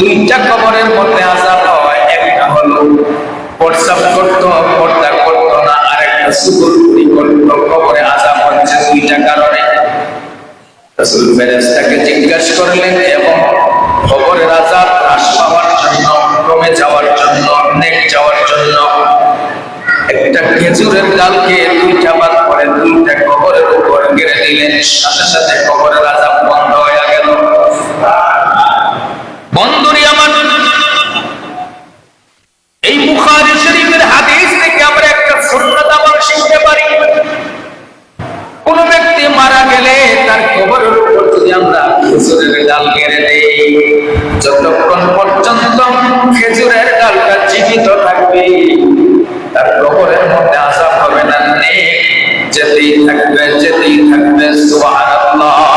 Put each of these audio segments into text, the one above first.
দুইটা কবরের মধ্যে আজাব হয়, একটা হলো প্রস্রাব করতো, পর্দা করতো না আর একটা সুকুর করতো কবরে আজাব হচ্ছে দুইটা কারণে। রাসূল ফেরেশতাকে জিজ্ঞাসা করলেন, এবং কবরের আজাব হ্রাস পাওয়ার জন্য, কমে যাওয়ার জন্য নেক যাওয়ার জন্য, একটা খেজুরের ডালকে দুইটা বাদ করে দুইটা কবরের উপর গেড়ে দিলেন সাথে সাথে কবরের আজাব বন্ধ হয়ে গেল বন্ধুরি আমার এই বুখারী শরীফের হাদিস থেকে আমরা একটা সুন্নাত আমল শিখতে পারি কোন ব্যক্তি মারা গেলে তার কবরের উপর যদি আমরা খেজুরের ডাল কেড়ে নেই। যতক্ষণ পর্যন্ত খেজুরের ডালটা জীবিত থাকবে, তার কবরের মধ্যে আশা হবে না। নেই যেতেই থাকবে যেতেই থাকবে, সুবহানাল্লাহ।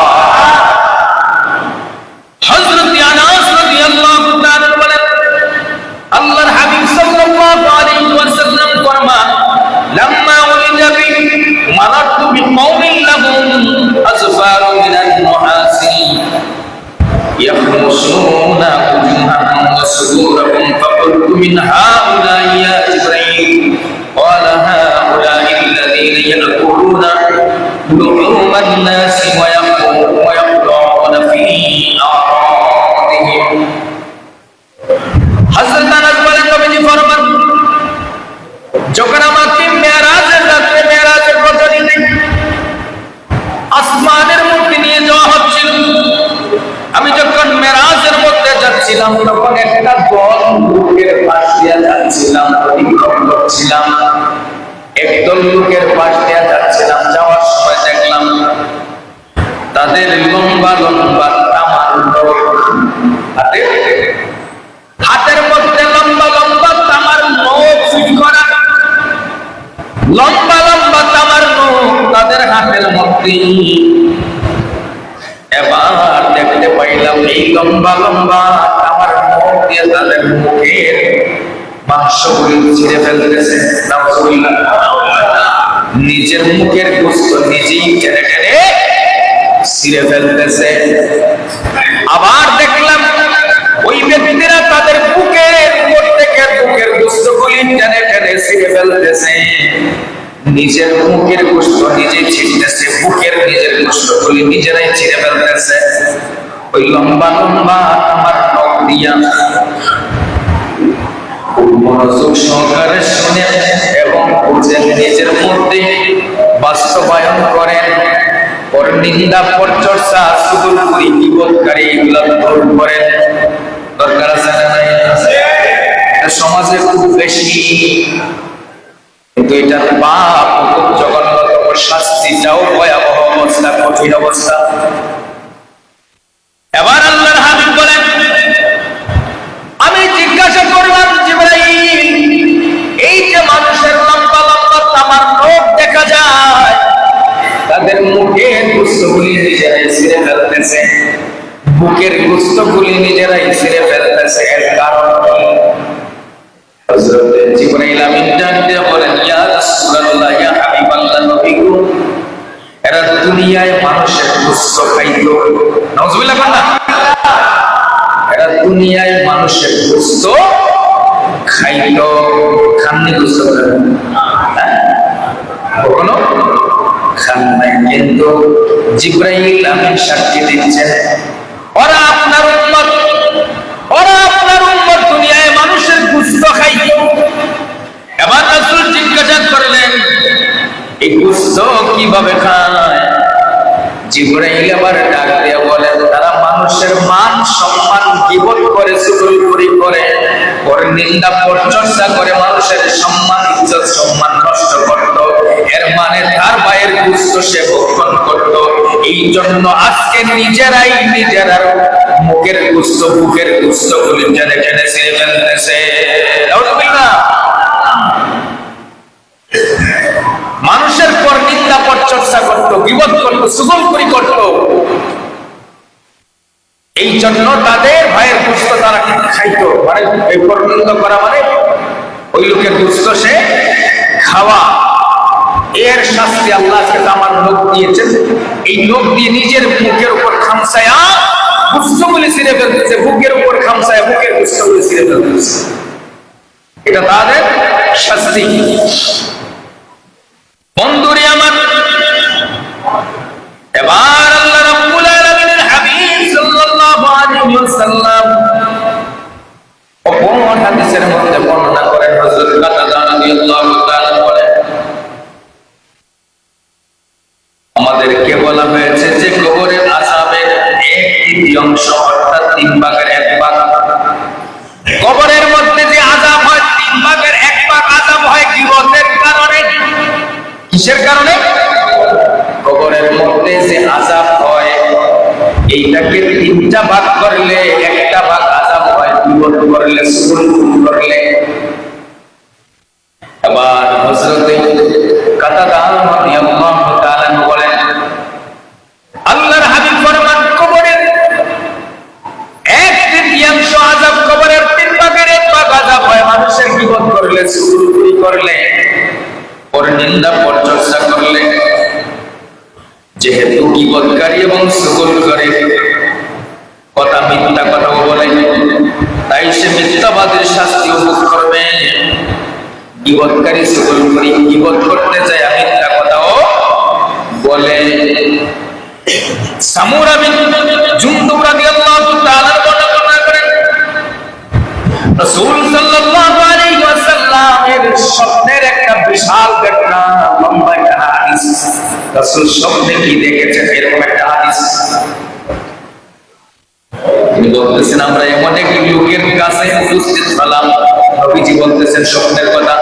যখন মেরাজের মধ্যে যাচ্ছিলাম, তখন একটা দল লোকের পাশ দিয়ে যাচ্ছিলাম, অতিক্রম করছিলাম। একদল লোকের পাশ দিয়ে যাচ্ছিলাম, যাওয়ার সময় দেখলাম তাদের লম্বা লম্বা তামার লোক। হাতে, হাতের মধ্যে লম্বা লম্বা তামার নখ ফিট করা। লম্বা লম্বা তামার নখ তাদের হাতের মধ্যে এবার দেখতে পাইলাম এই লম্বা লম্বা তামার নখ দিয়ে তাদের মুখের মাংসগুলি ছিঁড়ে ফেলতেছে। নিজের মুখের গোস্ত নিজেই টেনে টেনে ছিঁড়ে ফেলতেছে। আবার দেখলাম ওই ব্যক্তিরা তাদের বুকের উপর থেকে বুকের গোস্তগুলি টেনে টেনে ছিঁড়ে ফেলতেছে। নিজের মুখের গোস্ত নিজে ছিঁড়তেছে বুকের নিজের গোস্তগুলি নিজেরাই ছিঁড়ে ফেলতেছে। ওই লম্বা লম্বা আমার নখ দিয়া। মনোযোগ সহকারে শুনে এবং বুঝেন নিজের মধ্যে বাস্তবায়ন করেন ওর নিন্দা পরচর্চা সুদূর করি বিপদকারী এগুলো দূর করেন দরকার আছে সমাজে খুব বেশি কিন্তু এটার পাপ? জঘন্যতম শাস্তি, যাও ভয়াবহ অবস্থা, কঠিন অবস্থা। এবার আল্লাহর হাবিব বলেন, আমি জিজ্ঞাসা করলাম জিব্রাইল, এই যে মানুষের লম্বা লম্বা তামার নখ দেখা যায়, তাদের মুখের গুস্তগুলি নিজেরাই ছিঁড়ে ফেলতেছে। বুকের গুস্তগুলি নিজেরাই ছিঁড়ে ফেলতেছে, এর কারণ কি? হযরত জিবরাইল আমিন গোস্ত খাইল নাই কিন্তু জিব্রাইল আমিন দিচ্ছেন, ওরা আপনার উম্মত, ওরা আপনার উম্মত দুনিয়ায় মানুষের গোস্ত খাইল। এবার রাসূল জিজ্ঞাসা করলেন, এই গোস্ত কীভাবে খায় জিবরাইল আবার ডাক দিয়ে বলেন তারা মানুষের মান সম্মান গিবত করে করে করে। নিন্দা, পরচর্চা করে মানুষের সম্মান, ইজ্জত, সম্মান নষ্ট করত। এর মানে তার ভাইয়ের গুস্ত সে ভক্ষণ করত। এই জন্য আজকে নিজেরাই নিজেরা মুখের গুস্ত, বুকের গুস্ত গুলি জেনে জেনে সে ফেলতেছে নাউজুবিল্লাহ। মানুষের পর নিন্দা পর চর্চা করতো এই জন্য তাদের ভাইয়ের তারা খাইতো। মানে পরিণত করা মানে ওই লোকের সে খাওয়া। এর শাস্তি আল্লাহ আমার লোক দিয়েছেন। এই লোক দিয়ে নিজের মুখের উপর খামসায়া গুস্তগুলি ছিঁড়ে ফেলতেছে। বুকের উপর খামসায়া বুকের গুস্তগুলি ছিঁড়ে ফেলতেছে। এটা তাদের শাস্তি। বন্ধুরে আমার এবার নিন্দা পর চর্চা করলে। যেহেতু কিবদকারী এবং সুকুল করে কথা মিথ্যা কথাও বলে। তাই সে মিথ্যাবাদের শাস্তি ভোগ করবে। কিবদকারী সুকুল করি কিবদ করতে যায় মিথ্যা কথাও বলে। সামুরা বিন জুনদুব রাদিয়াল্লাহু তাআলা বর্ণনা করেন। স্বপ্নের একটা বিশাল ঘটনা, লম্বা একটা হাদিস। রাসূল স্বপ্নে কি দেখেছেন? এরকম একটা হাদিস। তিনি বলতেছেন, আমরা এমন এক লোকের কাছে উপস্থিত হলাম। নবীজি বলতেছেন, স্বপ্নের কথা।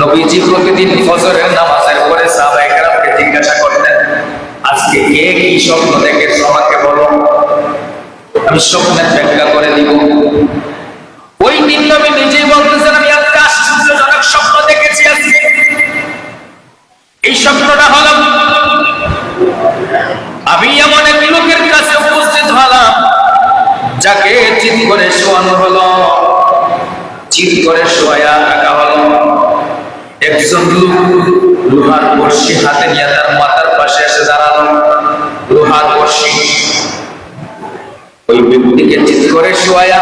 নবীজি প্রতিদিন ফজরের নামাজের পরে সাহাবায়ে কেরামকে জিজ্ঞাসা করতেন, আজকে কে কি স্বপ্ন দেখেছ? আমাকে বলো। আমি স্বপ্নের ব্যাখ্যা করে দিব। ওই দিন নবী যাকে চিত করে শোয়ানো হলো। চিত করে শোয়া রাখা হলো। একজন লোক লোহার বর্ষি হাতে নিয়ে তার মাথার পাশে এসে দাঁড়াল। লোহার বর্ষি ওই ব্যক্তিকে চিত করে শোয়া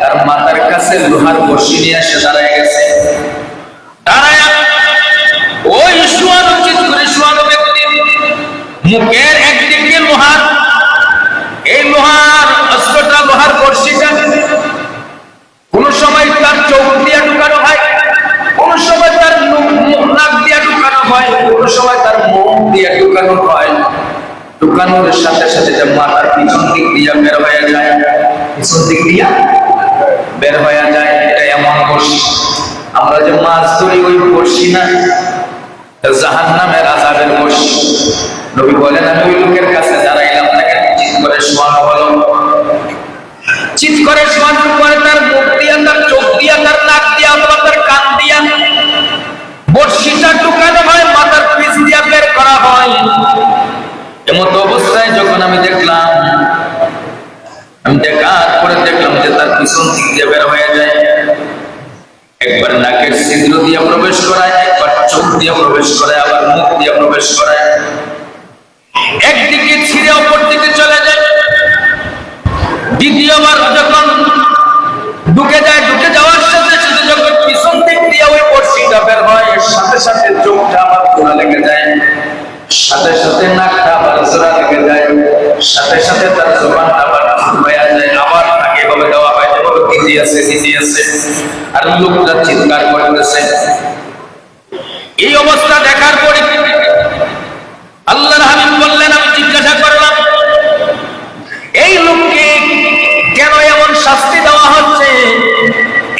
তার মাথার কাছে লোহার বর্ষি নিয়ে এসে দাঁড়ায় গেছে। দাঁড়ায়। ওই শোয়ানো, চিত করে শোয়ানো ব্যক্তি মুখের একদিকে ঢুকানোর সাথে সাথে যে মাথার পিছন দিক দিয়ে বের হয়ে যায়, পিছন দিক দিয়া বের হয়ে যায় এটা এমন বর্ষি আমরা যে মাছ ধরি, ওই বর্ষি না জাহান নামের আজাবের বর্ষি নবী বলেন, আমি ওই লোকের কাছে দাঁড়াইলাম, তাকে চিৎ করে শোয়ানো হলো। চিৎ করে শোয়ানোর পরে তার মুখ দিয়া, তার চোখ দিয়া, তার নাক দিয়া, অথবা তার কান দিয়া বর্ষিটা ঢুকানো হয়, মাথার পিছ দিয়া বের করা হয়। পিছন দিক দিয়ে বের হয়ে যায়। একবার নাকের ছিদ্র দিয়ে প্রবেশ করায়, একবার চোখ দিয়ে প্রবেশ করায়, আবার মুখ দিয়ে প্রবেশ করায়। একদিকে ছিঁড়ে অপর দিকে চলে যায়। দ্বিতীয়বার যখন ঢুকে যায়, ঢুকে যাওয়ার সাথে সাথে যখন পিছন দিক দিয়ে ওই বর্ষিটা বের হয় সাথে সাথে চোখটা আবার জোড়া লেগে যায়। সাথে সাথে নাকটা আবার জোড়া লেগে যায়। সাথে সাথে তার জবানটা আছে দিদি আছে, আর লোকটা চিৎকার করতেছে। এই অবস্থা দেখার পরে আল্লাহর হাবিব বললেন, আমি জিজ্ঞাসা করলাম, এই লোককে কেন এমন শাস্তি দেওয়া হচ্ছে?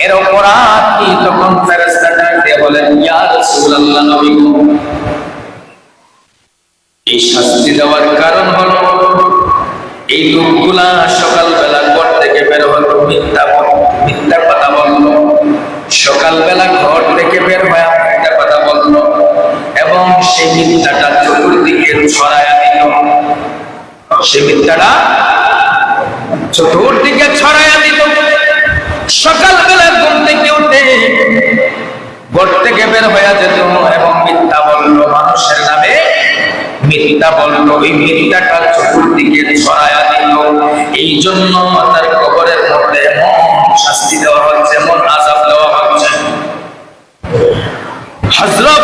এর অপরাধ কি? তখন দিয়ে বলেন, ইয়া রাসূলুল্লাহ নবী, এই শাস্তি দেওয়ার কারণ হলো এই লোকগুলা সকালবেলা সেই মিথ্যাটা চতুর্দিকে ছড়ায়া দিল। সেই মিথ্যাটা চতুর্দিকে ছড়ায়া দিল। সকালবেলা ঘুম থেকে উঠে ঘর থেকে বের হয়ে যেত এবং মিথ্যা বলল, মানুষের নামে মিথ্যা বলল। ওই মিথ্যাটা চতুর্দিকে ছড়ায়া দিল। এই জন্য তার কবরের মধ্যে এমন শাস্তি দেওয়া হচ্ছে, এমন আজাব দেওয়া হচ্ছে। হযরত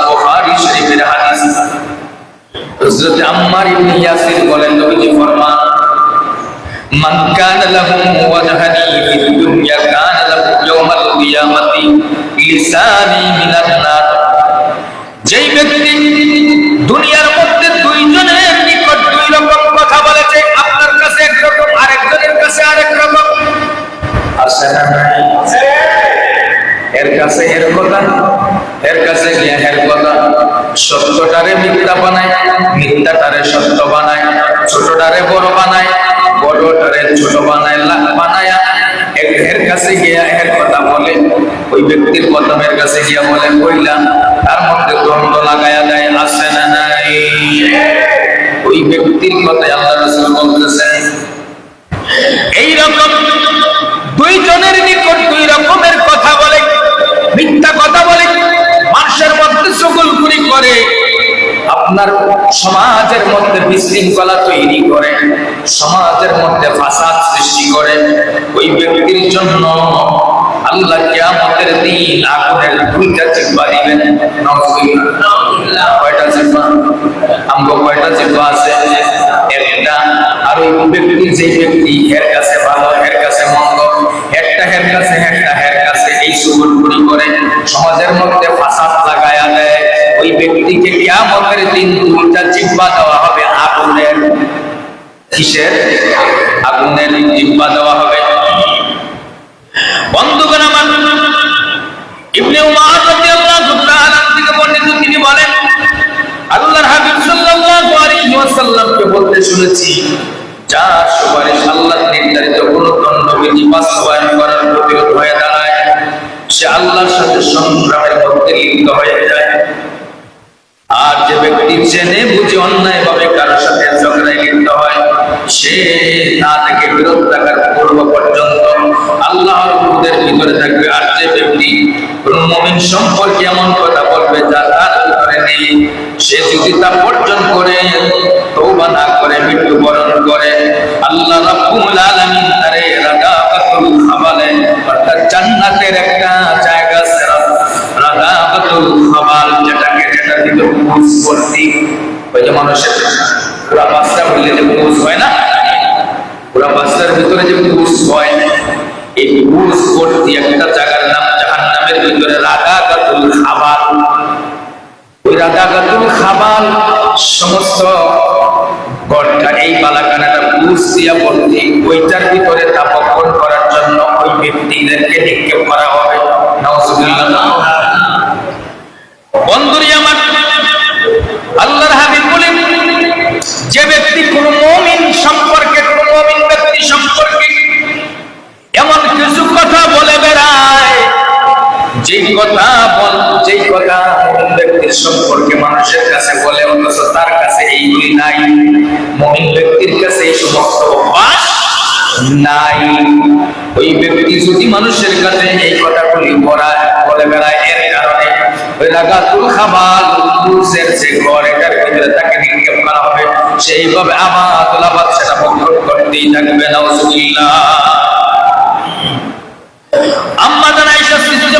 হযরত আম্মার ইবনে ইয়াসির বলেন, নবীজি ফরমান, মান কানা লাহু ওয়াজহানি ফিদ দুনিয়া, কানা লাহু ইয়াওমাল কিয়ামাতি লিসানি মিনান নার। যেই ব্যক্তি দুনিয়ার মধ্যে দুইজনের নিকট দুই রকম কথা বলেছে, আপনার কাছে একরকম আরেকজনের কাছে আরেক রকম। আছে না নাই? এর কাছে এর কথা, এর কাছে এর কথা। সত্যটারে মিথ্যা বানায়, মিথ্যাটারে সত্য বানায়, ছোটটারে বড় বানায়, বড়টারে ছোট বানায় বানায়া। এর- কাছে গিয়া এর কথা বলে, ওই ব্যক্তির প্রথমের কাছে গিয়া বলে, কইলা, তার মধ্যে দ্বন্দ্ব লাগায়া দেয়, আছে না নাই? ওই ব্যক্তির কথাই আল্লাহ রসুল বলতেছেন। এইরকম দুইজনের নিকট দুই সকলগুলি করে, আপনার সমাজের মধ্যে বিশৃঙ্খলা তৈরি করে, সমাজের মধ্যে ফাসাদ সৃষ্টি করে। ওই ব্যক্তির জন্য আল্লাহ কিয়ামতের দিন আগুনের দুইটা জিব্বা দিবেন। কয়টা জিব্বা? আমগো কয়টা জিব্বা আছে? একটা। আর ওই ব্যক্তি যে ব্যক্তি এর কাছে ভালো, এর কিয়ামতের দিন দুইটা জিব্বা দেওয়া হবে আগুনের কিসের? আগুনের জিব্বা দেওয়া হবে। বন্ধুগণ আমার, ইবনে উমার রাদিয়াল্লাহু তাআলা থেকে বর্ণিত তিনি বলেন, আল্লাহর হাবিব সাল্লাল্লাহু আলাইহি ওয়াসাল্লামকে বলতে শুনেছি যার সুপারিশ নির্ধারিত কোন দণ্ডবিধি বাস্তবায়ন করার প্রতিরোধ হয়ে দাঁড়ায়, সে আল্লাহর সাথে সংগ্রামের মধ্যে লিপ্ত হয়ে যায়। আর যে ব্যক্তি জেনে বুঝে অন্যায় ভাবে কারোর সাথে ঝগড়ায় লিপ্ত হয়, সে তা থেকে বিরত থাকার পূর্ব পর্যন্ত আল্লাহর হুকুমের ভিতরে থাকবে। আর যে ব্যক্তি কোন সম্পর্কে এমন কথা বলবে যা তার ভিতরে নেই, সে যদি তা বর্জন করে, তওবা না করে, মৃত্যুবরণ করে, আল্লাহ রাব্বুল আলামিন তারে রাগাবাতুল খাবালে অর্থাৎ জান্নাতের একটা জায়গা রাগাবাতুল খাবাল যেটাকে যেটার ভর্তি ওই যে মানুষের পুরা বাচ্চা বললে যে বুঝ হয় না পুরা বাচ্চার ভিতরে যে বুঝ হয়, এই বুঝ ভর্তি একটা জায়গার নাম জাহান্নামের ভিতরে রাগাবাতুল খাবাল ওই রাগাবাতুল খাবাল সমস্ত গড়টা, এই বালাকানাটা বুঝ দিয়া ভর্তি। ওইটার ভিতরে তাপক্ষণ করার জন্য ওই ব্যক্তিদেরকে নিক্ষেপ করা হবে। নাউজুবিল্লাহ। বন্ধুরি কথা বল, যেই কথা ব্যক্তির সম্পর্কে মানুষের কাছে বলে, অথচ তার কাছে এইগুলি নাই। ব্যক্তির কাছে এই সমস্ত অভ্যাস নাই। ওই ব্যক্তি যদি মানুষের কাছে এই কথাগুলি বলে বেড়ায়, এর কারণে ওই কুসের যে ঘর, এটার ভিতরে তাকে নিক্ষেপ করা হবে। সেইভাবে আবাদুল আবাদ সেটা বক্ষণ করতেই থাকবে আম্মা জান আয়েশা সিদ্দিকা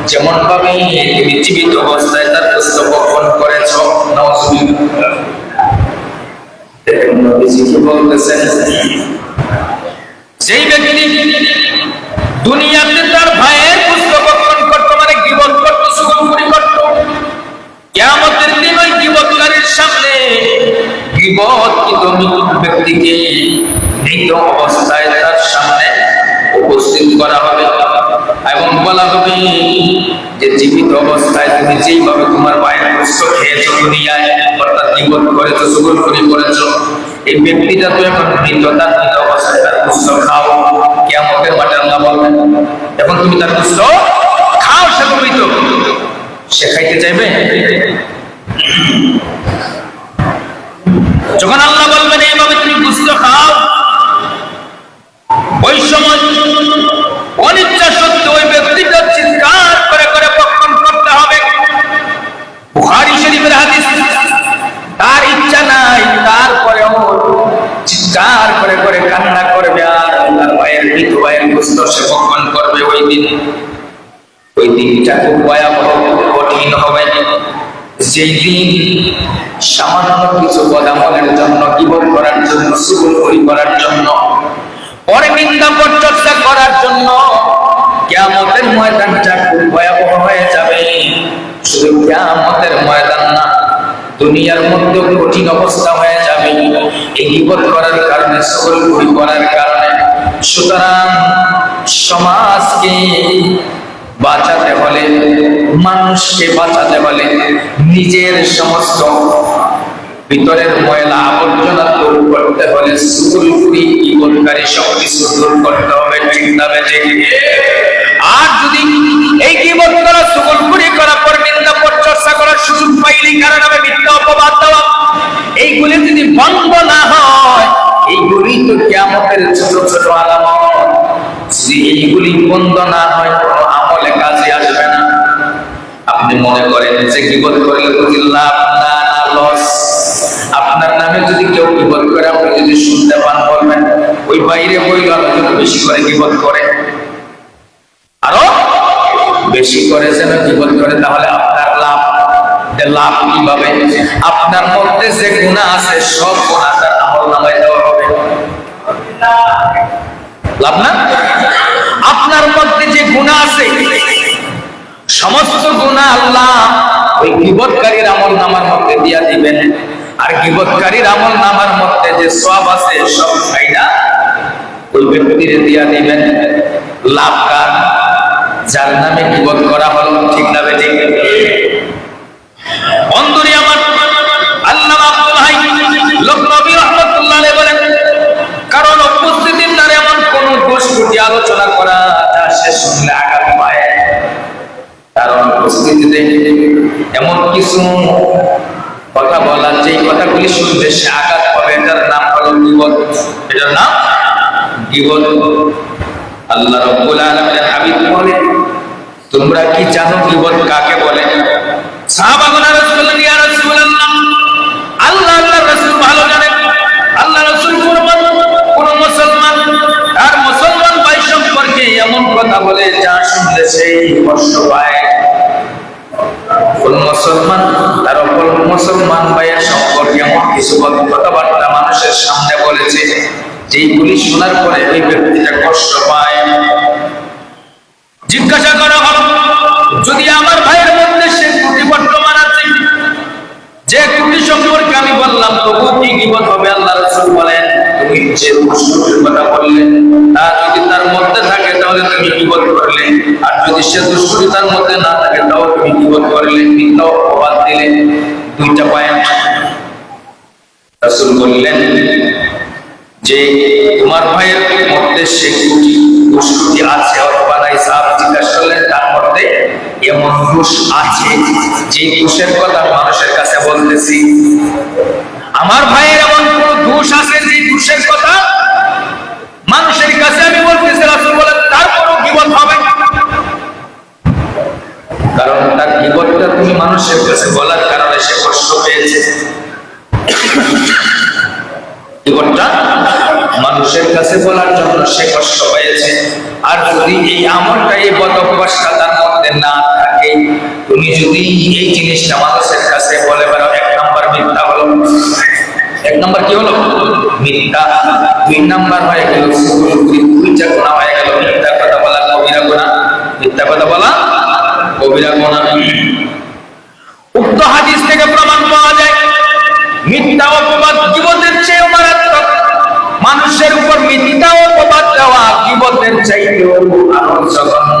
যেমন ভাবে তুমি জীবিত অবস্থায় তার বক্ষণ করেছ বলতেছেন? ব্যক্তি দুনিয়াতে তার ভাইয়ের পুস্তক বক্ষণ করতো মানে গিবত করতো কিয়ামতের দিন ওই সামনে গিবতকৃত মৃত ব্যক্তিকে মৃত অবস্থায় তার সামনে উপস্থিত করা হবে এবং বলা হবে যে জীবিত অবস্থায় তুমি যেইভাবে তোমার মায়ের কষ্ট খেয়েছো দুনিয়ায় অর্থাৎ জীবন করেছ সুগুল করি করেছ, এই ব্যক্তিটা তো এখন মৃত, তার মৃত অবস্থায় তার কষ্ট খাও কেমতের মাঠে আল্লাহ বলবেন এখন তুমি তার কষ্ট খাও, সে মৃত। সে খাইতে চাইবে? যখন আল্লাহ বলবেন, এইভাবে তুমি গুস্ত খাও, ওই সময় তার ইচ্ছা নাই, তারপরেও চিৎকার করে করে কান্না করবে আর তার ভাইয়ের মৃত ভাইয়ের গুস্ত সে পক্ষণ করবে ওই দিন। ওই দিনটা খুব ভয়াবহ, কঠিন হবে। যেই দিন সামান্য কিছু বদামলের জন্য কিবর করার জন্য সুগুল করি করার জন্য পরে নিন্দা পরচর্চা করার জন্য কেয়ামতের ময়দানটা খুব ভয়াবহ হয়ে যাবে। শুধু কেয়ামতের ময়দান না দুনিয়ার মধ্যে কঠিন অবস্থা হয়ে যাবে। এই বিপদ করার কারণে সকল করি করার কারণে। সুতরাং সমাজকে বাঁচাতে হলে, মানুষকে বাঁচাতে হলে নিজের সমস্ত ভিতরের ময়লা আবর্জনা দূর করতে হলে সুকুলপুরি ইবনকারী সব কিছু দূর করতে হবে, ঠিক না আর যদি এই গিবত করা সুকুলপুরি সুযোগ পাইলি কারণ আমি মিথ্যা অপবাদ দেওয়া। এইগুলি যদি বন্ধ না হয় এইগুলি তো কেমতের ছোট ছোট আলামত। যদি এইগুলি বন্ধ না হয়, কোনো আমলে কাজে আসবে না। আপনি মনে করেন যে গিবত করলে যদি লাভ? না লস আপনার নামে যদি কেউ গিবত করে, আপনি যদি শুনতে পান, বলবেন, ওই বাইরে বই আলোচনা বেশি করে গিবত করে? আরও বেশি করে যেন গিবত করে, তাহলে যে লাভ কীভাবে? আপনার মধ্যে যে গুণা আছে, সব আমল নামায় দেওয়া হবে। লাভ না? আপনার মধ্যে যে গুণা আছে, সমস্ত গুণা আল্লাহ ওই গিবতকারীর আমল নামার মধ্যে দিয়া দিবেন। আর গিবতকারীর আমল নামার মধ্যে যে সব আছে, সব ফাইদা ওই ব্যক্তির দিয়া দিবেন। লাভ কার? যার নামে গিবত করা হলো, ঠিক না আল্লাহ রব্বুল আলামিনের হাবিব বলে, তোমরা কি জানো গিবত কাকে বলে? করলেন ইয়া রাসূলুল্লাহ, আল্লাহ রাসূল ভালো রাসূল ফরমান কোন মুসলমান আর মুসলমান ভাই সম্পর্কে এমন কথা বলে, যা শুনলে সেই কষ্ট পায়। কোন মুসলমান, তার অপর মুসলমান ভাইয়ের সম্পর্কে এমন কিছু কথাবার্তা মানুষের সামনে বলেছে যেইগুলি শোনার পরে ওই ব্যক্তিটা কষ্ট পায়। সম্পর্কে আমি বললাম তবু কি গিবত হবে আল্লাহ রাসূল বলেন? তুমি যে প্রশ্নটির কথা বললে তা যদি তার মধ্যে থাকে, তাহলে হলে তুমি গিবত করলে। আর যদি সে দুষ্কৃতার মধ্যে না থাকে, তাও তুমি গিবত করলে। মিথ্যা অপবাদ দিলে। দুইটা পয়েন্ট রাসূল বললেন, যে তোমার ভাইয়ের মধ্যে সে দুষ্কৃতি আছে, অথবা নাই সাহাব জিজ্ঞাসা করলেন তার এমন দোষ আছে, যে দোষের কথা মানুষের কাছে বলতেছি। আমার ভাইয়ের এমন কোন দোষ আছে যে দোষের কথা মানুষের কাছে আমি বলতেছি, রাসূল বলেন, তার কোনো গিবত হবে কারণ তার গিবতটা তুমি মানুষের কাছে বলার কারণে সে কষ্ট পেয়েছে। জীবনটা মানুষের কাছে বলার জন্য সে কষ্ট পেয়েছে। আর যদি এই আমলটা, এই বদ অভ্যাসটা মধ্যে না থাকে। তুমি যদি এই জিনিসটা মানুষের কাছে বলে বেড়াও, এক নাম্বার মিথ্যা হলো। এক নাম্বার কি হলো? মিথ্যা। দুই নাম্বার হয়ে গেল দুইটা গোনা হয়ে গেল মিথ্যা কথা বলা কবিরা গোনা মিথ্যা কথা বলা কবিরা গোনা উক্ত হাদিস থেকে প্রমাণ পাওয়া যায়, মিথ্যা অপবাদ জীবনের চেয়ে মারাত্মক। মানুষের উপর মিথ্যা অপবাদ দেওয়া জীবনের চাইতেও আরও জঘন্য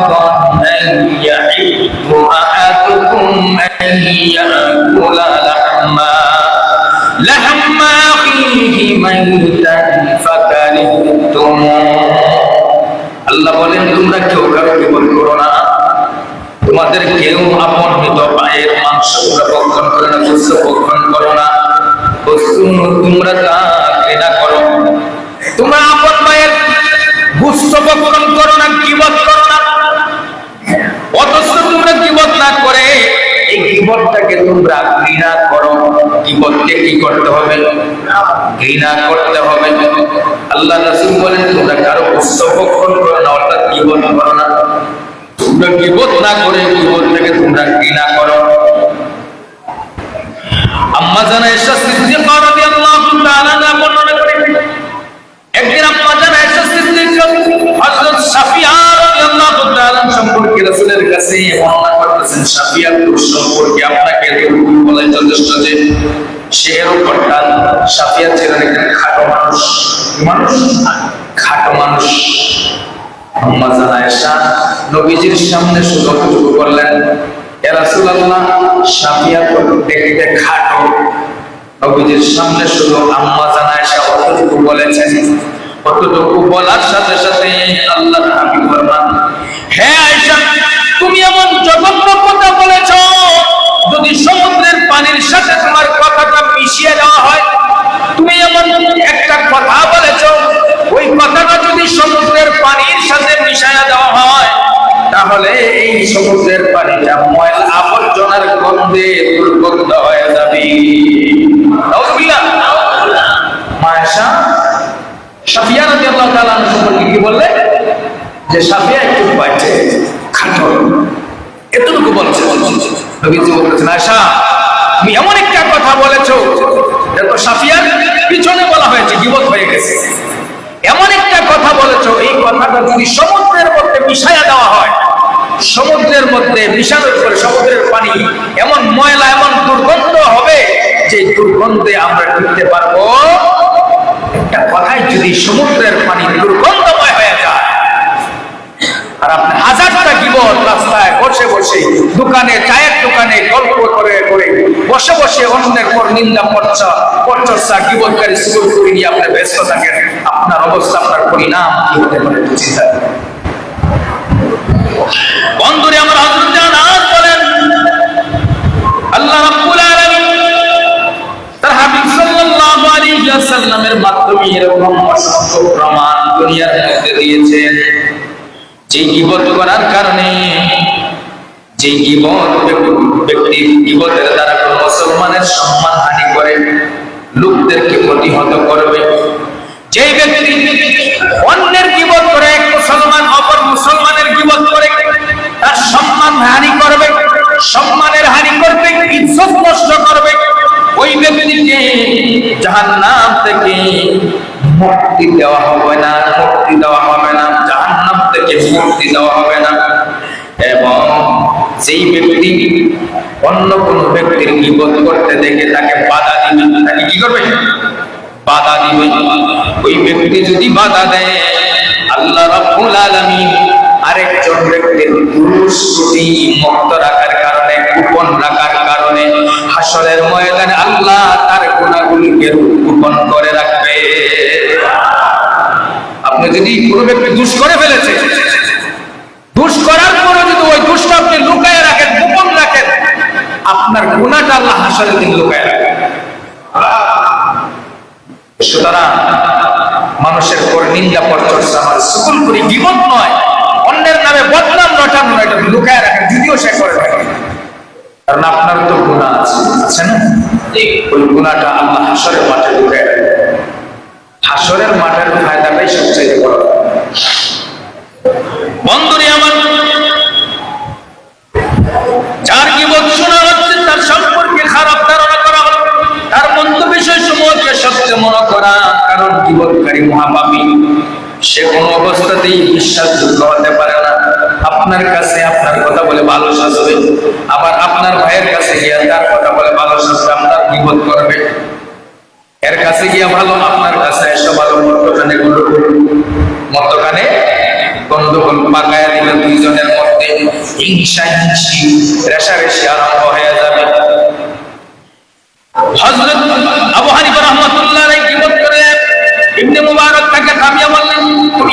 আল্লাহ বলেন, তোমরা কেউ কারও করো না। তোমাদের কেউ আপন মৃত পায়ের মাংস ভক্ষণ করে না ভক্ষণ করো না। তোমরা তা করো। তোমরা আপন মায়ের গুস্ত করো না কিবত করো না। অথচ তোমরা কিবত না করে, এই কিবতটাকে তোমরা ঘৃণা করো কিবতকে কি করতে হবে? ঘৃণা করতে হবে। আল্লাহ রাসূল বলেন, তোমরা কারও ভক্ষণ করো না, অর্থাৎ কিবত করো না। তোমরা গিবত না করে গিবত থেকে তোমরা ঘৃণা করো। আম্মা জানা এসা সিদ্দিকা রাদিয়াল্লাহু তাআলা না বর্ণনা করে একদিন আম্মা জানা এসা সিদ্দিকা হযরত সাফিয়া রাদিয়াল্লাহু তাআলা সম্পর্কে রাসূলের কাছে বর্ণনা করতেছেন সাফিয়া সম্পর্কে আপনাকে বলাই যথেষ্ট যে সে এরকমটা সাফিয়া ছিলেন একজন খাটো মানুষ। সামনে সুযোগ করলেন। সাফিয়া খাটো। নবীজির সামনে শুধু আম্মা জানা অতটুকু বলেছেন। অতটুকু বলার সাথে সাথে আল্লাহ হাবিব ফরমান তুমি এমন জঘন্য কথা বলেছ, যদি সমুদ্রের পানির সাথে তোমার কথাটা মিশিয়ে দেওয়া হয়। তুমি এমন একটা কথা বলেছ, ওই কথাটা যদি সমুদ্রের পানির সাথে মিশায়া দেওয়া হয়, তাহলে এই সমুদ্রের পানিটা ময়লা আবর্জনার গন্ধে দুর্গন্ধ হয়ে যাবে। মায়েশা সাফিয়া রাদিয়াল্লাহু তাআলা আনহা সম্পর্কে কি বললে? যে সাফিয়া একটু বাড়ছে খাটো। এতটুকু বলছে। নবীজি বলতেছেন আয়েশা তুমি এমন একটা কথা বলেছ দেখো সাফিয়ার পিছনে বলা হয়েছে গিবত হয়ে গেছে। এমন একটা কথা বলেছ, এই কথাটা যদি সমুদ্রের মধ্যে মিশাইয়া দেওয়া হয়, সমুদ্রের মধ্যে মিশানোর পরে সমুদ্রের পানি এমন ময়লা, এমন দুর্গন্ধ হবে যে দুর্গন্ধে আমরা ঢুকতে পারব। একটা কথাই যদি সমুদ্রের পানি দুর্গন্ধময় হয়ে যায়, আর আপনি রাস্তায় বসে বসে দোকানে, চায়ের দোকানে গল্প করে করে বসে বসে অন্যের পর নিন্দা, পর্চা, পরচর্চা গিবতকারী সুযোগ করে নিয়ে আপনি ব্যস্ত থাকেন। আপনার অবস্থা, আপনার পরিণাম কি হতে পারে চিন্তা বন্ধুরে, আমার আনাস বলেন, আল্লাহ রাব্বুল আলামিন তার হাবিব সাল্লাল্লাহু আলাইহি ওয়াসাল্লামের মাধ্যমে এরকম অসংখ্য প্রমাণ দুনিয়ার মধ্যে দিয়েছেন। যেই গিবত করার কারণে যে ব্যক্তি দ্বারা কোন মুসলমানের সম্মান হানি করে, লোকদেরকে প্রতিহত করবে। যে ব্যক্তি অন্যের করে, এক মুসলমান অপর মুসলমানের গিবত করে, তার সম্মান হানি করবে, সম্মানের হানি করবে, ইজ্জত নষ্ট করবে। ওই ব্যক্তিকে জাহান্নাম থেকে মুক্তি দেওয়া হবে যেই ব্যক্তি অন্য কোন ব্যক্তির বিপদ করতে দেখে তাকে বাধা দিবে তাকে কি করবে? বাধা দিবে ওই ব্যক্তি যদি বাধা দেয়, আল্লাহ রাব্বুল আলামিন আরেকজন ব্যক্তির পুরুষ ত্রুটি মুক্ত রাখার কারণে গোপন রাখার কারণে হাসরের ময়দানে আল্লাহ তার গুণাগুলিকে গোপন করে রাখবে। আপনি যদি কোনো ব্যক্তি দুষ করে ফেলেছে, দুষ করার পরে যদি ওই দুষ্টা আপনি রাখেন আপনার গুণাটা আল্লাহ হাসরের দিন লুকায় রাখেন সুতরাং মানুষের পর নিন্দা পরচর্চা আমার সুকুল করি বিপদ নয় অন্যের নামে বদনাম রটানো এটা লুকায় রাখেন যদিও সে করে থাকে। কারণ আপনার তো গুণা আছে আছে না? ওই গুণাটা আল্লাহ হাসরের মাঠে লুকায় রাখে। হাসরের মাঠের ফায়দাটাই সবচেয়ে বড়। বন্ধুরে আমার সত্য মনে করা কারণ জীবনকারী মহাপাপী। সে কোনো অবস্থাতেই বিশ্বাসযোগ্য হতে পারে না। আপনার কাছে আপনার কথা বলে ভালো সাজবে। আবার আপনার ভাইয়ের কাছে গিয়ে তার কথা বলে ভালো সাজবে, আপনার বিপদ করবে। এর কাছে গিয়ে ভালো, আপনার কাছে এসে ভালো মধ্যখানে গন্ডগোল। মধ্যখানে গন্ডগোল পাকায়া দিলে দুইজনের মধ্যে হিংসা হিংসি, রেশারেশি আরম্ভ হয়ে যাবে। হযরত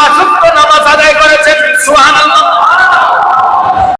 পাঁচ নামাজ আদায় করেছেন। সুবহানাল্লাহ।